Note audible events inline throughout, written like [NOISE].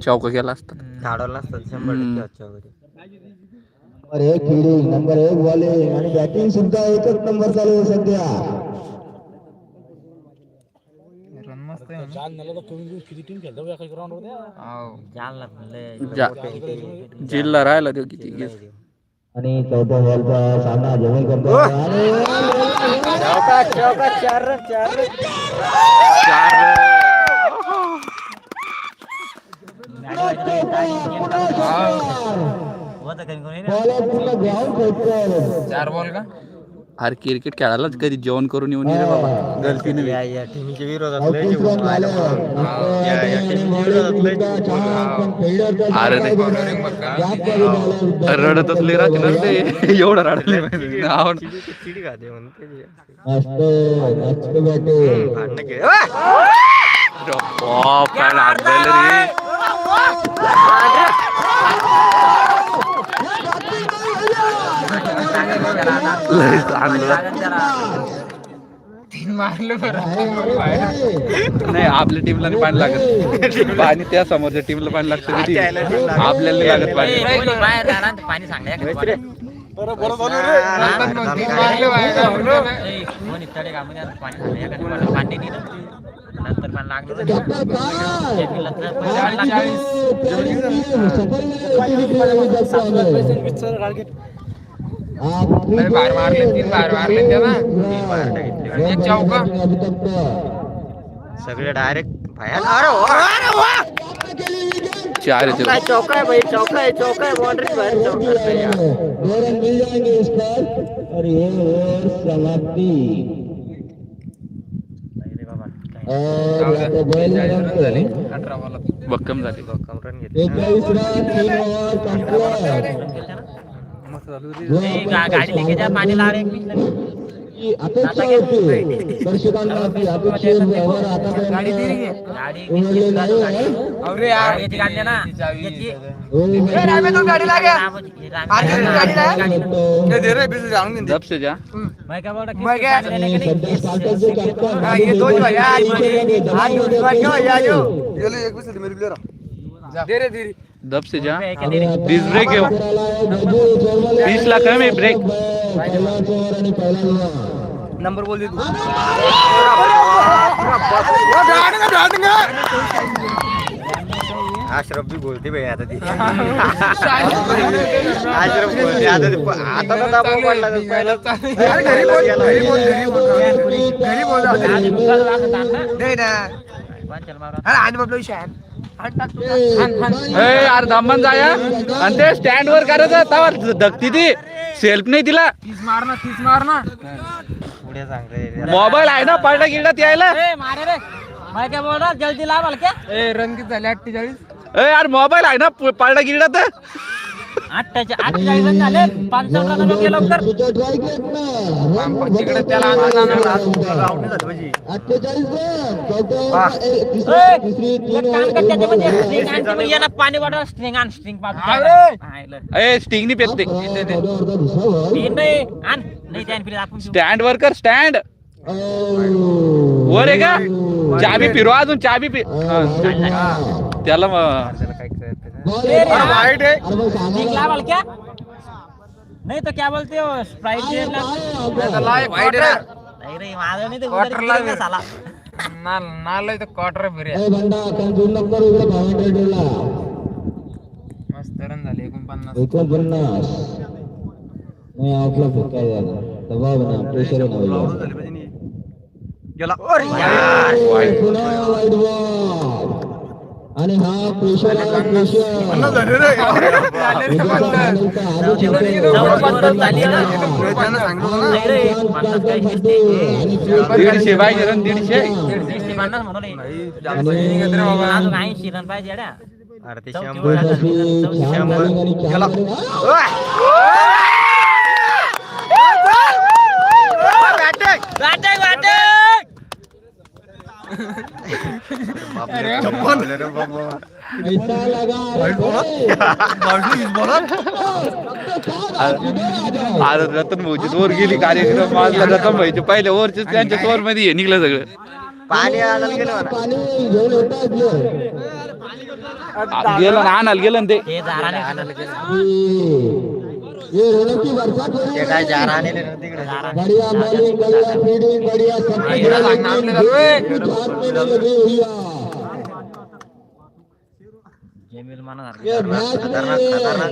चौका केला असता. झाडाला असतात शंभर. टक्के आजच्या वगैरे नंबर एक फिल्डिंग नंबर एक बॉलिंग आणि बॅटिंग सुद्धा एकच नंबर चालू आहे सध्या. जालना म्हणलंय जा- जिल्हा राहिला तो किती आणि चौथ्या बॉलचा सामना जवळ करतो आणि होतं कधी चार बॉल का? अरे क्रिकेट खेळायलाच कधी जेवण करून येऊन रे बाबा. गलतीने या या टीमच्या विरोधात लय ऑफिस जीव रन झालं. या या टीमच्या विरोधात लय इतका जीव छान, पण fielder चा अरे काय ते- बोलणार? जास्त कधी झालं. रडतच लय राहते ना ते एवढं रडले माहिती नाव चिडी खाते म्हणते ते. मस्त मस्त बॅटिंग भांडणं खेळ बाप काय लागलं रे लय चांगलं नाही आपल्या टीमला नाही पाणी लागत. पाणी त्या समोरच्या टीमला पाणी लागतं आपल्याला नाही लागत पाणी. पाणी. नंतर पाणी लागलं लागलं. बाहेर मारले तीन बाहेर मारले एक चौका. सगळे डायरेक्ट बाहेर अरे वा, अरे वा. चार येते चौका आहे भाई चौका आहे चौका आहे बाउंड्री बाहेर चौका आहे यार. दो रन मिल जाएंगे इस पर और ये ओवर समाप्ति रन भक्कम झाली घेतली. इक्कीस रन तीन ओवर कंप्लीट ना? ए, गा- गाडी लेके जा पाणी लाव रे एक मिनिट. अपेक्षा होती दर्शकांना होती अपेक्षा ओव्हर आतापर्यंत गाडी उमटली बिडी नाही. गाडी. आहे. अरे यार. याची गाडी आहे ना याची. ओव्हर गाडी गाडी जब से जा. मैं क्या बोल रहा मैं क्या? आणि सध्या स्टार्टरचे कॅप्टन हाँ, ये दो जो है, आज मुझे- आज मुझे बात क्यों है, आज जो? दब से जा आणि आता This break आहे. करायला आहे गजू चौगले. वीस लाख आहे मी break. पहिला ओव्हर आणि पहिला ओव्हर. नंबर बोल दे तू. आश्रफ भी बोलते भाई आता ती. [LAUGHS] आश्रफ बोलते आता आता तर दबाव पडला घरी बोल घरी बोल घरी बोल. घरी बोल ए यार दमन जाया आणि ते स्टँड वर करायचं तवा धकती ती. सेल्फ नाही तिला पुढे सांग रे मोबाईल आहे ना पडला गिळत यायला. मारे रे. मैं क्या बोल रहा जल्दी ला बोल क्या ए यार मोबाईल आहे ना पडला गिळत झाले. पंचावन्न रन गेलो स्ट्रिंग आण ओव्हर तुम्ही यांना पाणी स्ट्रिंग स्ट्रिंग नाही फिर. स्टँड वर कर स्टँड. वर आहे का? चाबी फिरवा अजून चाबी फि हा, त्याला अरे. ला बोल क्या? नहीं तो क्या बोलते हो? स्प्राइट. नहीं दिलं ना साला ए बंडा करू इकडे भावंड रेडिओला एकोणपन्नास नाही आउटला झालं दबाव ना प्रेशर. पुन्हा वाईट बॉल आणि हा प्रेशर आहे प्रेशर दीडशे पाहिजे रन दीडशे. ऐंशी रन पाहिजे अरे! ते लगा आज रतन भाऊची वर गेली कार्यक्रम माझला रतन भाईचे पहिल्या ओव्हरचे त्यांच्या ओव्हरमध्ये हे निघलं सगळं. पाणी आणायला गेलो गेलं ना आणायला गेलं. ते ये रोलकी बरसात हो रही है बढ़िया बॉलिंग बढ़िया फील्डिंग बढ़िया सब कुछ हाथ में लगी हुई है जमील माना ये मैच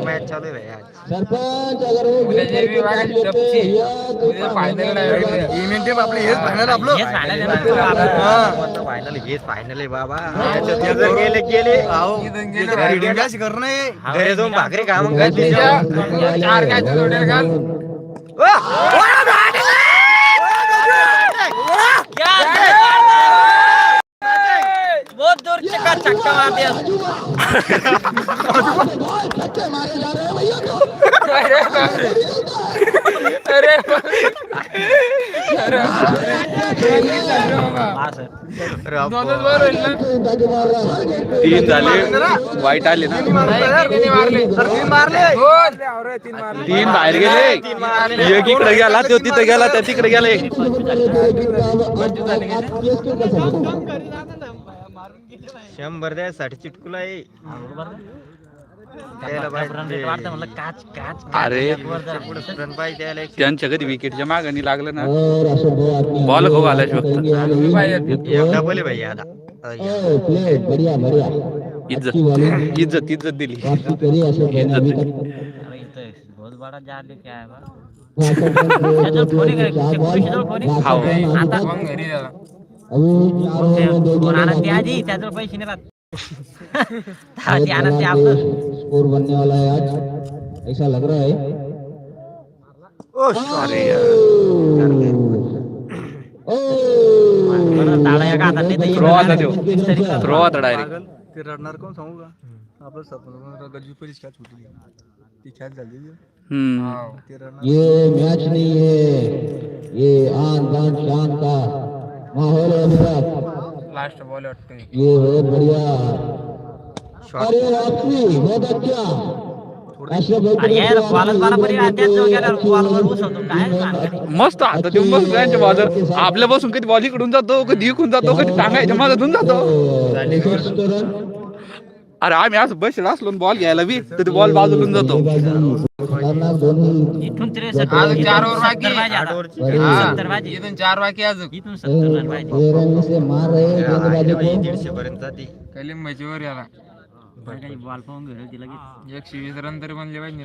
है चालू आहे आज. सरपंच अगर हैं आपले हेच फायनल आपलं. फायनल हेच फायनल आहे बाबा. गेले गेले करणं. घरी जाऊन भाकरी काम चार बहुत दूर चक्का चक्का मार दिया तीन झाले. वाईट आले ना. तीन बाहेर गेले एक इकडे गेला तो तिथे गेला त्या तिकडे गेले शंभर द्यासाठी चिटकुला आहे द्यायला पाहिजे. अरे पुढे रन पाहिजे एक त्यांच्या कधी विकेटच्या मागणी लागलं ना? बॉल हो वाला शोक एक डबल आहे भाई आता प्ले बढ़िया बढ़िया. इज्जत. अच्छी बॉलिंग इज्जत इज्जत दिली. वापसी करी अशोक भाई अभी तक बहुत बड़ा लेके आया बा. [LAUGHS] आता आधी त्याजवळ पैसे नाही राहत स्कोर बनने वाला है आज ऐसा लग रहा है ओ सॉरी थ्रो आता डायरेक्ट ते रडणार कोण सांगू का आपलं सपन पहिलीच कॅच होती ती कॅच झाली ते रडणार ये मैच नहीं है. ये आन बान शान का लास्ट बॉल ये बहुत बढ़िया। अरे वापसी बहुत अच्छा? मस्त आता देऊन बस त्यांच्या बॉलर आपल्या बसून कधी बॉल इकडून जातो कधी इकडून जातो कधी टांगायच्या माझ्यातून जातो अरे आम्ही असं बसला असलो बॉल घ्यायला बी तर ते बॉल बाजूकडून जातो. इथून त्रेसष्ट चार ओव्हर बाकी. सत्तर पाहिजे आता. अरे. इथून सत्तर पाहिजे इथून चार बाकी अजून. इथून सत्तर रन पाहिजे दीडशे पर्यंत जाते. कलीम याला. बॉल पाहून घेऊ ती लगेच. एकशे वीस रन तरी बनले पाहिजे